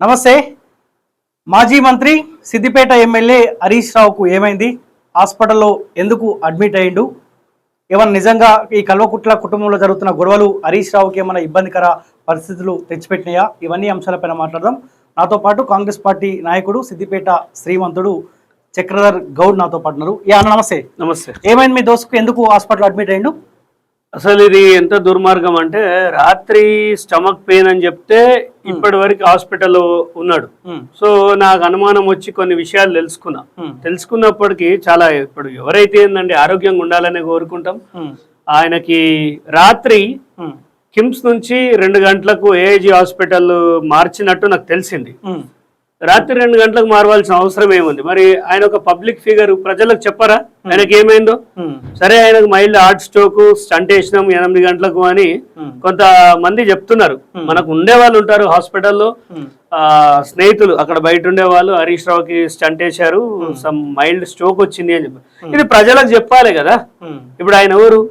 నమస్తే. మాజీ మంత్రి సిద్దిపేట ఎమ్మెల్యే హరీష్ రావుకు ఏమైంది? హాస్పిటల్లో ఎందుకు అడ్మిట్ అయ్యిండు? ఏమన్నా నిజంగా ఈ కల్వకుట్ల కుటుంబంలో జరుగుతున్న గొడవలు హరీష్ రావుకి ఏమైనా ఇబ్బందికర పరిస్థితులు తెచ్చిపెట్టినాయా? ఇవన్నీ అంశాలపైన మాట్లాడదాం. నాతో పాటు కాంగ్రెస్ పార్టీ నాయకుడు సిద్దిపేట శ్రీమంతుడు చక్రధర్ గౌడ్ నాతో పాటు ఉన్నారు. యా నమస్తే. నమస్తే. ఏమైంది మీ దోస్తుకు? ఎందుకు హాస్పిటల్ అడ్మిట్ అయ్యిండు? అసలు ఇది ఎంత దుర్మార్గం అంటే రాత్రి స్టమక్ పెయిన్ అని చెప్తే ఇప్పటి వరకు హాస్పిటల్లో ఉన్నాడు. సో నాకు అనుమానం వచ్చి కొన్ని విషయాలు తెలుసుకున్నా. తెలుసుకున్నప్పటికీ చాలా ఇప్పుడు ఎవరైతే ఏందండి ఆరోగ్యంగా ఉండాలని కోరుకుంటాం ఆయనకి రాత్రి కిమ్స్ నుంచి రెండు గంటలకు ఏఐజీ హాస్పిటల్ మార్చినట్టు నాకు తెలిసింది. రాత్రి రెండు గంటలకు మారవలసిన అవసరం ఏముంది? మరి ఆయన ఒక పబ్లిక్ ఫిగర్ ప్రజలకు చెప్పరా? ఆయనకి ఏమైందో? సరే ఆయనకు మైల్డ్ హార్ట్ స్ట్రోక్ స్టంట్ వేసినాం ఎనిమిది గంటలకు అని కొంతమంది చెప్తున్నారు. మనకు ఉండే వాళ్ళు ఉంటారు హాస్పిటల్లో. స్నేహితులు అక్కడ బయట ఉండే వాళ్ళు హరీష్ రావుకి స్టంట్ వేశారు. సమ్ మైల్డ్ స్ట్రోక్ వచ్చింది అని చెప్పి. ఇది ప్రజలకు చెప్పాలి కదా. ఇప్పుడు ఆయన ఎవరు?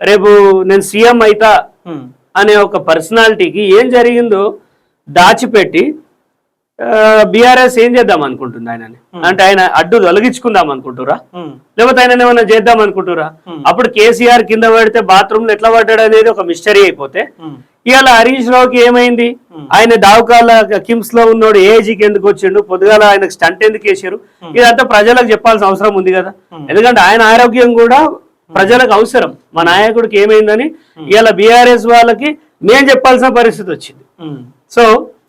రేపు నేను సీఎం అయితా అనే ఒక పర్సనాలిటీకి ఏం జరిగిందో దాచిపెట్టి బీఆర్ఎస్ ఏం చేద్దాం అనుకుంటుంది ఆయనని? అంటే ఆయన అడ్డు తొలగించుకుందాం అనుకుంటురా? లేకపోతే ఆయన ఏమైనా చేద్దాం అనుకుంటురా? అప్పుడు కేసీఆర్ కింద పడితే బాత్రూమ్లో ఎట్లా పడ్డాడు అనేది ఒక మిస్టరీ అయిపోతే ఇవాళ హరీష్ రావుకి ఏమైంది? ఆయన దావకాల కిమ్స్లో ఉన్నోడు ఏజీకి ఎందుకు వచ్చిండు? పొద్దుగాల ఆయనకు స్టంట్ ఎందుకు వేసారు ఇదంతా ప్రజలకు చెప్పాల్సిన అవసరం ఉంది కదా. ఎందుకంటే ఆయన ఆరోగ్యం కూడా ప్రజలకు అవసరం. మా నాయకుడికి ఏమైందని ఇవాళ బీఆర్ఎస్ వాళ్ళకి మేం చెప్పాల్సిన పరిస్థితి వచ్చింది. సో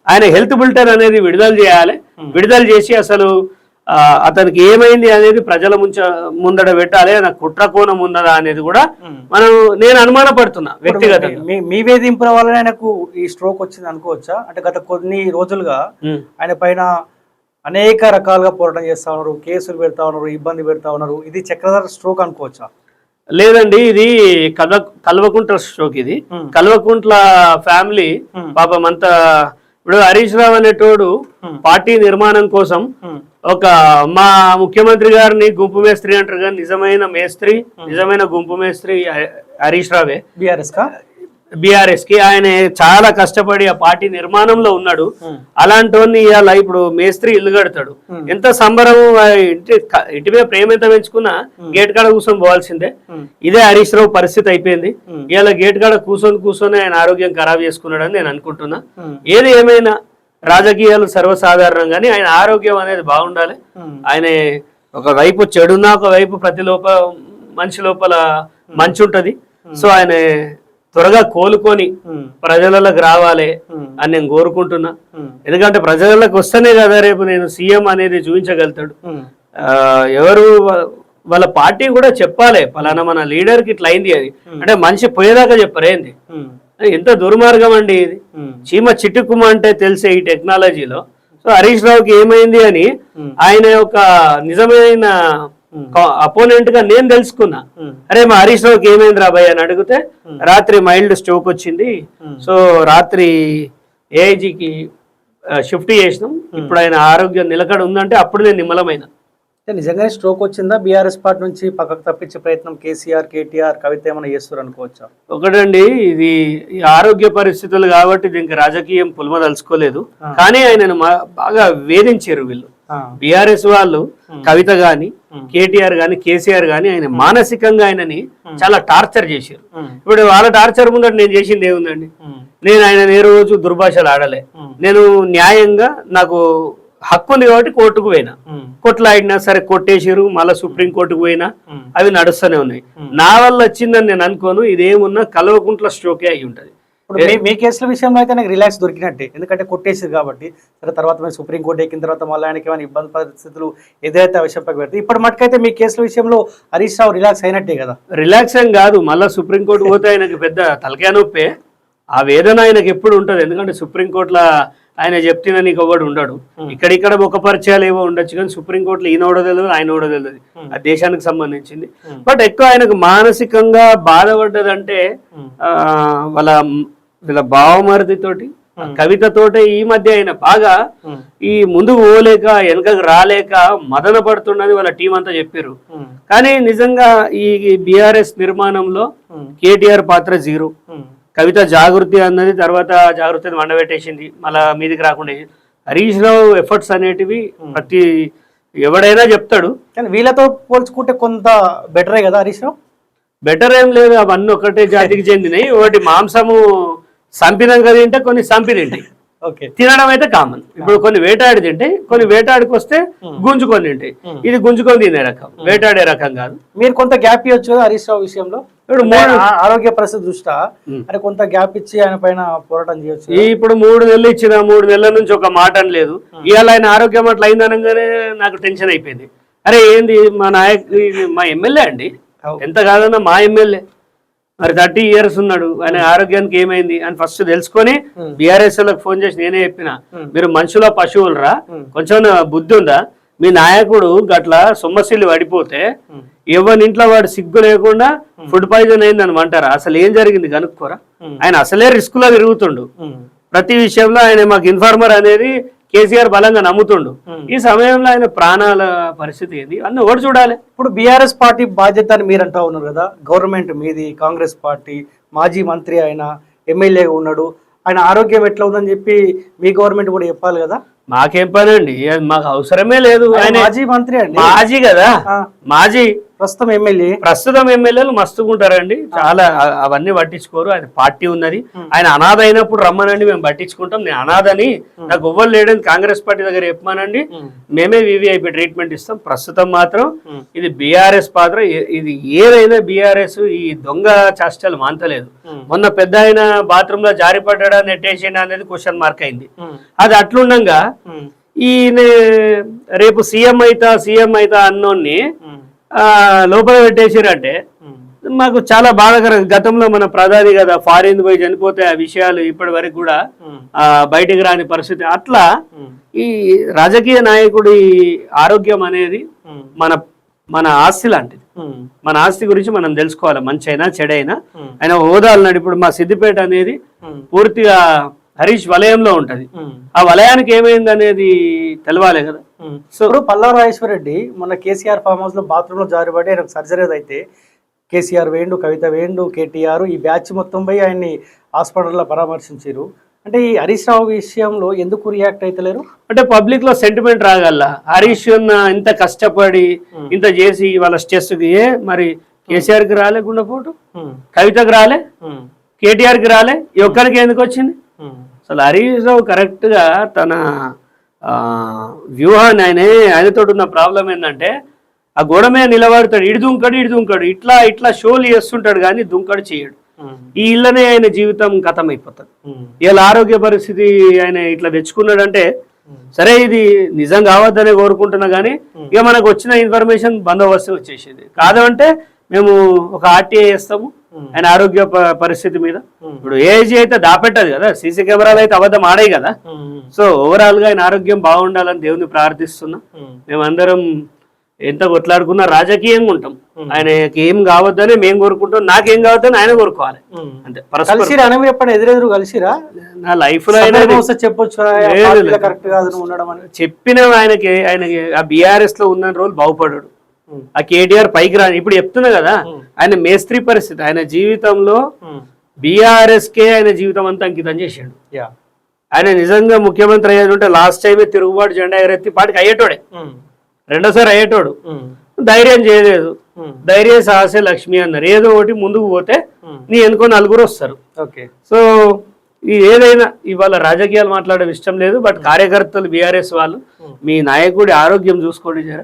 ఆయన హెల్త్ బులెటిన్ అనేది విడుదల చేయాలి. విడుదల చేసి అసలు అతనికి ఏమైంది అనేది ప్రజల ముంచ ముందడ పెట్టాలి ఆయన కుట్ర కోణం ఉన్నదా అనేది కూడా మనం నేను అనుమానపడుతున్నా వ్యక్తిగతంగా. మీ మీ వేధింపుల వల్ల ఆయనకు ఈ స్ట్రోక్ వచ్చింది అనుకోవచ్చా? అంటే గత కొన్ని రోజులుగా. ఆయన పైన అనేక రకాలుగా పోరాటం చేస్తా ఉన్నారు కేసులు పెడతా ఉన్నారు ఇబ్బంది పెడతా ఉన్నారు. ఇది చక్రధర స్ట్రోక్ అనుకోవచ్చా? లేదండి ఇది కల్వ కల్వకుంట్ల స్ట్రోక్ ఇది. కల్వకుంట్ల ఫ్యామిలీ. పాపం అంతా ఇప్పుడు హరీష్ రావు అనేటోడు పార్టీ నిర్మాణం కోసం ఉమ్, ఒక మా ముఖ్యమంత్రి గారిని గుంపు మేస్త్రి అంటారు కానీ నిజమైన మేస్త్రి నిజమైన గుంపు మేస్త్రి హరీష్ రావే. బీఆర్ఎస్ కా? బీఆర్ఎస్కి ఆయన చాలా కష్టపడి ఆ పార్టీ నిర్మాణంలో ఉన్నాడు. అలాంటి ఇవాళ ఇప్పుడు మేస్త్రి ఇల్లు కడతాడు. ఎంత సంబరం ఇంటి క- ఇంటి మీద ప్రేమ ఎంత పెంచుకున్నా గేట్ కాడ కూర్చొని పోవాల్సిందే. ఇదే హరీష్ రావు పరిస్థితి అయిపోయింది. ఇవాళ గేట్ కాడ కూర్చొని కూర్చొని ఆయన ఆరోగ్యం ఖరాబ్ చేసుకున్నాడని నేను అనుకుంటున్నా. ఏది ఏమైనా రాజకీయాలు సర్వసాధారణం కానీ ఆయన ఆరోగ్యం అనేది బాగుండాలి. ఆయన ఒక వైపు చెడున్నా ఒక వైపు ప్రతి లోప మనిషి లోపల మంచి ఉంటది సో ఆయన త్వరగా కోలుకొని ప్రజలలోకి రావాలి అని నేను కోరుకుంటున్నా. ఎందుకంటే ప్రజలకు వస్తేనే కదా రేపు నేను సీఎం అనేది చూపించగలుగుతాడు. ఎవరు వాళ్ళ పార్టీ కూడా చెప్పాలి పలానా మన లీడర్కి ఇట్లా అయింది అది. అంటే మనిషి పోయేదాకా చెప్పరేంది ఎంత దుర్మార్గం అండి ఇది. చీమ చిట్టుకుమ అంటే తెలిసే ఈ టెక్నాలజీలో. సో హరీష్ రావుకి ఏమైంది అని ఆయన యొక్క నిజమైన అపోనెంట్గా నేను తెలుసుకున్నా. ఉమ్, అరే మా హరీష్ రావుకి ఏమైంది రాబాయ్ అని అడిగితే రాత్రి మైల్డ్ స్ట్రోక్ వచ్చింది. సో రాత్రి ఏఐజీకి షిఫ్ట్ చేసినాం. ఇప్పుడు ఆయన ఆరోగ్యం నిలకడ ఉందంటే అప్పుడు నేను నిమ్మలమైన. అంటే నిజంగానే స్ట్రోక్ వచ్చిందా? బీఆర్ఎస్ పార్టీ నుంచి పక్కకు తప్పించే ప్రయత్నం కేసీఆర్ కేటీఆర్ కవిత ఏమైనా చేస్తారు అనుకోవచ్చా? ఒకటండి ఇది ఈ ఆరోగ్య పరిస్థితులు కాబట్టి దీనికి రాజకీయం పులమదలుచుకోలేదు కానీ ఆయనను బాగా వేధించారు వీళ్ళు. బీఆర్ఎస్ వాళ్ళు కవిత గాని కేటీఆర్ గాని కేసీఆర్ గాని ఆయన మానసికంగా ఆయనని చాలా టార్చర్ చేశారు. ఇప్పుడు వాళ్ళ టార్చర్ ముందట నేను చేసింది ఏముందండి? నేను ఆయన ఏ రోజు దుర్భాషలు ఆడలే. నేను న్యాయంగా నాకు హక్కు ఉంది కాబట్టి కోర్టుకు పోయినా. కొట్లాడినా సరే కొట్టేసారు మళ్ళీ సుప్రీం కోర్టుకు పోయినా. అవి నడుస్తూనే ఉన్నాయి. నా వల్ల వచ్చిందని నేను అనుకోను ఇదేమున్నా కలవకుంట్ల స్ట్రోకే అయి ఉంటది ఇప్పుడు మీ కేసుల విషయంలో అయితే నాకు రిలాక్స్ దొరికినట్టే. ఎందుకంటే కొట్టేసింది కాబట్టి. సరే తర్వాత మేము సుప్రీం కోర్టు ఎక్కిన తర్వాత మళ్ళీ ఆయనకి ఏమైనా ఇబ్బంది పరిస్థితులు ఏదైతే పక్కన పెడితే ఇప్పుడు మటుకైతే మీ కేసుల విషయంలో హరీష్ రావు రిలాక్స్ అయినట్టే కదా. రిలాక్స్ ఏం కాదు. మళ్ళీ సుప్రీంకోర్టు పోతే ఆయనకి పెద్ద తలకాయ నొప్పే. ఆ వేదన ఆయనకి ఎప్పుడు ఉంటది. ఎందుకంటే సుప్రీంకోర్టులో ఆయన చెప్తున్నా నీకు ఒకడు ఉండడు. ఇక్కడిక్కడ ఒక పరిచయాలు ఏవో ఉండొచ్చు కానీ సుప్రీంకోర్టులో ఈయన కూడా తెలియదు ఆయన కూడా తెలియదు ఆ దేశానికి సంబంధించింది. బట్ ఎక్కువ ఆయనకు మానసికంగా బాధపడ్డదంటే వాళ్ళ వీళ్ళ బావమరిదితోటి ఆ కవితతోటే ఈ మధ్య ఆయన బాగా ఈ ముందుకు పోలేక వెనకకు రాలేక మదన పడుతున్నది వాళ్ళ టీం అంతా చెప్పారు. కానీ నిజంగా ఈ బీఆర్ఎస్ నిర్మాణంలో కేటీఆర్ పాత్ర జీరో. కవిత జాగృతి అన్నది తర్వాత జాగృతిని వండబెట్టేసింది మళ్ళా మీదికి రాకుండా. హరీష్ రావు ఎఫర్ట్స్ అనేటివి ప్రతి ఎవడైనా చెప్తాడు. కానీ వీళ్ళతో పోల్చుకుంటే కొంత బెటరే కదా హరీష్ రావు? బెటర్ ఏం లేదు అవన్నీ ఒకటే జాతికి చెందినవి ఒకటి మాంసము సంపినాక తింటే కొన్ని సంపి తింటాయి ఓకే. తినడం అయితే కామన్. ఇప్పుడు కొన్ని వేటాడి తింటాయి కొన్ని వేటాడికి వస్తే గుంజుకొని తింటాయి. ఇది గుంజుకొని తినే రకం వేటాడే రకం కాదు. మీరు కొంత గ్యాప్ ఇవ్వచ్చు కదా హరీష్ రావు విషయంలో? ఇప్పుడు ఆరోగ్య పరిస్థితి దృష్ట్యా? ఉమ్. అంటే కొంత గ్యాప్ ఇచ్చి ఆయన పైన పోరాటం చేయొచ్చు ఇప్పుడు మూడు నెలలు ఇచ్చిన మూడు నెలల నుంచి ఒక మాట అని లేదు. ఇవాళ ఆయన ఆరోగ్యం అట్లా అయిందనగానే నాకు టెన్షన్ అయిపోయింది. అరే ఏంది మా నాయకు మా ఎమ్మెల్యే అండి. ఎంత కాదన్నా మా ఎమ్మెల్యే. మరి థర్టీ ఇయర్స్ ఉన్నాడు ఆయన ఆరోగ్యానికి ఏమైంది అని ఫస్ట్ తెలుసుకొని బీఆర్ఎస్ వాళ్ళకి ఫోన్ చేసి నేనే చెప్పిన మీరు మనుషుల పశువులరా? కొంచెం బుద్ధి ఉందా? మీ నాయకుడు గట్ల సొమ్మసిల్లు పడిపోతే ఎవరి ఇంట్లో వాడు సిగ్గు లేకుండా ఫుడ్ పాయిజన్ అయిందని అంటారా? అసలు ఏం జరిగింది కనుక్కోరా? ఆయన అసలే రిస్క్లో తిరుగుతుండు. ప్రతి విషయంలో ఆయన మాకు ఇన్ఫార్మర్ అనేది కేసీఆర్ బలంగా నమ్ముతుండు. ఈ సమయంలో ఆయన ప్రాణాల పరిస్థితి ఏంది? అన్న ఒకటి చూడాలి? ఇప్పుడు బీఆర్ఎస్ పార్టీ బాధ్యత అని మీరు అంటా ఉన్నారు కదా గవర్నమెంట్ మీది కాంగ్రెస్ పార్టీ మాజీ మంత్రి ఆయన ఎమ్మెల్యేగా ఉన్నాడు ఆయన ఆరోగ్యం ఎట్లా ఉందని చెప్పి మీ గవర్నమెంట్ కూడా చెప్పాలి కదా? మాకేం పని అండి మాకు అవసరమే లేదు. ఆయన మాజీ మంత్రి అండి. మాజీ కదా. మాజీ. ప్రస్తుతం ఎమ్మెల్యే? ప్రస్తుతం ఎమ్మెల్యేలు మస్తుకుంటారండి చాలా అ- అవన్నీ పట్టించుకోరు. ఆయన పార్టీ ఉన్నది. ఆయన అనాథ అయినప్పుడు రమ్మనండి మేము పట్టించుకుంటాం. నేను అనాథని నాకు ఎవ్వరు లేడని కాంగ్రెస్ పార్టీ దగ్గర చెప్పమానండి. మేమే. వివిఐపి ట్రీట్మెంట్ ఇస్తాం. ప్రస్తుతం మాత్రం ఇది బీఆర్ఎస్ పాత్ర. ఇది ఏదైనా బీఆర్ఎస్ ఈ దొంగ చేష్టలు మాంతలేదు. మొన్న పెద్ద ఆయన బాత్రూమ్లో జారి పడ్డా నెట్టేసిండా అనేది క్వశ్చన్ మార్క్ అయింది. అది అట్లుండగా ఈయన రేపు సీఎం అయితా సీఎం అయితా అన్నోన్ని ఆ, లోపల పెట్టేసారంటే మాకు చాలా బాధాకరం. గతంలో మన ప్రధాని కదా ఫారిన్ పోయి చనిపోతే ఆ విషయాలు ఇప్పటి వరకు కూడా ఆ, బయటికి రాని పరిస్థితి. అట్లా ఈ రాజకీయ నాయకుడి ఆరోగ్యం అనేది మన మన ఆస్తి లాంటిది. మన ఆస్తి గురించి మనం తెలుసుకోవాలి. మంచి అయినా చెడైనా ఆయన హోదాలు ఇప్పుడు మా సిద్దిపేట అనేది పూర్తిగా హరీష్ వలయంలో ఉంటది. ఆ వలయానికి ఏమైంది అనేది తెలవాలి కదా. సో ఇప్పుడు పల్లవ రాజేశ్వరరెడ్డి మన కేసీఆర్ ఫామ్ హౌస్లో బాత్రూమ్లో జారిపడి ఆయన సర్జరీ అయితే కేసీఆర్ వేండు కవిత వేండు కేటీఆర్ ఈ బ్యాచ్ మొత్తం పోయి ఆయన్ని హాస్పిటల్లో పరామర్శించారు. అంటే ఈ హరీష్ రావు విషయంలో ఎందుకు రియాక్ట్ అవుతలేరు అంటే పబ్లిక్లో సెంటిమెంట్ రాగల. హరీష్ అన్న ఇంత కష్టపడి ఇంత చేసి వాళ్ళ స్ట్రెస్కి ఏ మరి కేసీఆర్కి రాలే గుండెపోటు? కవితకు రాలే? కేటీఆర్కి రాలే? ఈ ఒక్కరికి ఎందుకు వచ్చింది? అసలు హరీష్ రావు కరెక్ట్గా తన ఆ, వ్యూహాన్ని ఆయన ఆయనతో ఉన్న ప్రాబ్లం ఏంటంటే ఆ గోడ మీద నిలబడతాడు ఇడి దుంకడు ఇడి దుంకడు ఇట్లా ఇట్లా షోలు చేస్తుంటాడు కానీ దుంకడు చేయడు. ఈ ఇళ్ళనే ఆయన జీవితం కథం అయిపోతుంది ఇలా ఆరోగ్య పరిస్థితి ఆయన ఇట్లా తెచ్చుకున్నాడంటే సరే ఇది నిజం కావద్దనే కోరుకుంటున్నా కానీ ఇక మనకు వచ్చిన ఇన్ఫర్మేషన్ బందోబస్తు వచ్చేసింది. కాదంటే మేము ఒక ఆర్టీఐ చేస్తాము ఆయన ఆరోగ్య పరిస్థితి మీద ఇప్పుడు ఏజీ అయితే దాపెట్టదు కదా సీసీ కెమెరాలు అయితే అబద్ధం ఆడాయి కదా. సో ఓవరాల్గా ఆయన ఆరోగ్యం బాగుండాలని దేవుని ప్రార్థిస్తున్నా. మేమందరం ఎంత కొట్లాడుకున్నా రాజకీయంగా ఉంటాం. ఆయనకి ఏం కావద్దని మేము కోరుకుంటాం నాకేం కావద్దని ఆయన కోరుకోవాలి. అంతే. పరస్పరం. కలిసిరా? అని మీరు ఎప్పుడు ఎదురెదురు కలిసిరా? నా లైఫ్లో చెప్పొచ్చు చెప్పిన ఆయనకి ఆయనకి ఆ బీఆర్ఎస్లో ఉన్న రోజులు బాగుపడాడు. ఆ కేటీఆర్ పైకి రాని ఇప్పుడు చెప్తున్నా కదా. ఆయన మేస్త్రి పరిస్థితి ఆయన జీవితంలో బీఆర్ఎస్ కే ఆయన జీవితం అంతా అంకితం చేశాడు ఆయన నిజంగా ముఖ్యమంత్రి అయ్యేది ఉంటే లాస్ట్ టైమే తిరుగుబాటు జెండా ఎగరెత్తి పాటికి అయ్యేటోడే. రెండోసారి అయ్యేటోడు. ధైర్యం చేయలేదు. ధైర్య సాహసే లక్ష్మి అన్నారు. ఏదో ఒకటి ముందుకు పోతే నీ ఎనుకో నలుగురు వస్తారు. ఓకే సో ఏదైనా ఇవాళ రాజకీయాలు మాట్లాడడం ఇష్టం లేదు బట్ కార్యకర్తలు బీఆర్ఎస్ వాళ్ళు మీ నాయకుడి ఆరోగ్యం చూసుకోండి జర.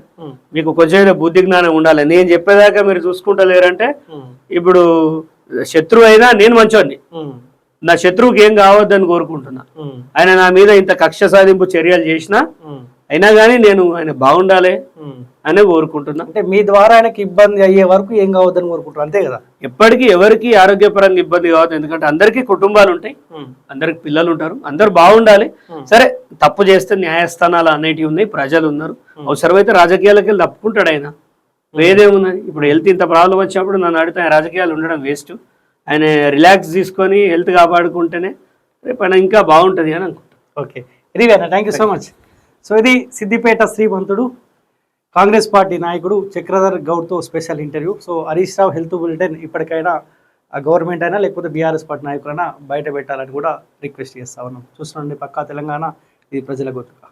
మీకు కొంచెం బుద్ధి జ్ఞానం ఉండాలి. నేను చెప్పేదాకా మీరు చూసుకుంటలేరంటే ఇప్పుడు శత్రువు అయినా నేను మంచోడిని. నా శత్రువుకి ఏం కావద్దని కోరుకుంటున్నా. ఆయన నా మీద ఇంత కక్ష సాధింపు చర్యలు చేసినా అయినా కానీ నేను ఆయన బాగుండాలి. అనే కోరుకుంటున్నా. అంటే మీ ద్వారా ఆయనకి ఇబ్బంది అయ్యే వరకు ఏం కావద్దని కోరుకుంటారు అంతే కదా? ఎప్పటికీ ఎవరికి ఆరోగ్యపరంగా ఇబ్బంది కావద్దు ఎందుకంటే అందరికీ కుటుంబాలు ఉంటాయి అందరికి పిల్లలు ఉంటారు అందరు బాగుండాలి. సరే తప్పు చేస్తే న్యాయస్థానాలు అనేటివి ఉన్నాయి ప్రజలు ఉన్నారు. అవసరమైతే రాజకీయాలకు వెళ్ళి తప్పుకుంటాడు ఆయన. వేదేమున్నది ఇప్పుడు హెల్త్ ఇంత ప్రాబ్లం వచ్చినప్పుడు నన్ను అడిగితే ఆయన రాజకీయాలు ఉండడం వేస్ట్ ఆయన రిలాక్స్ తీసుకొని హెల్త్ కాపాడుకుంటేనే రేపు ఆయన ఇంకా బాగుంటుంది అని అనుకుంటాను ఓకే అన్న thank you so much so ఇది సిద్దిపేట శ్రీమంతుడు కాంగ్రెస్ పార్టీ నాయకుడు Chakradhar గౌడ్తో special interview. So Harish Rao health bulletin ఇప్పటికైనా గవర్నమెంట్ అయినా లేకపోతే బీఆర్ఎస్ పార్టీ నాయకులైనా బయట పెట్టాలని కూడా రిక్వెస్ట్ చేస్తా ఉన్నాం. చూస్తుండండి పక్కా తెలంగాణ ఇది ప్రజల గొంతుక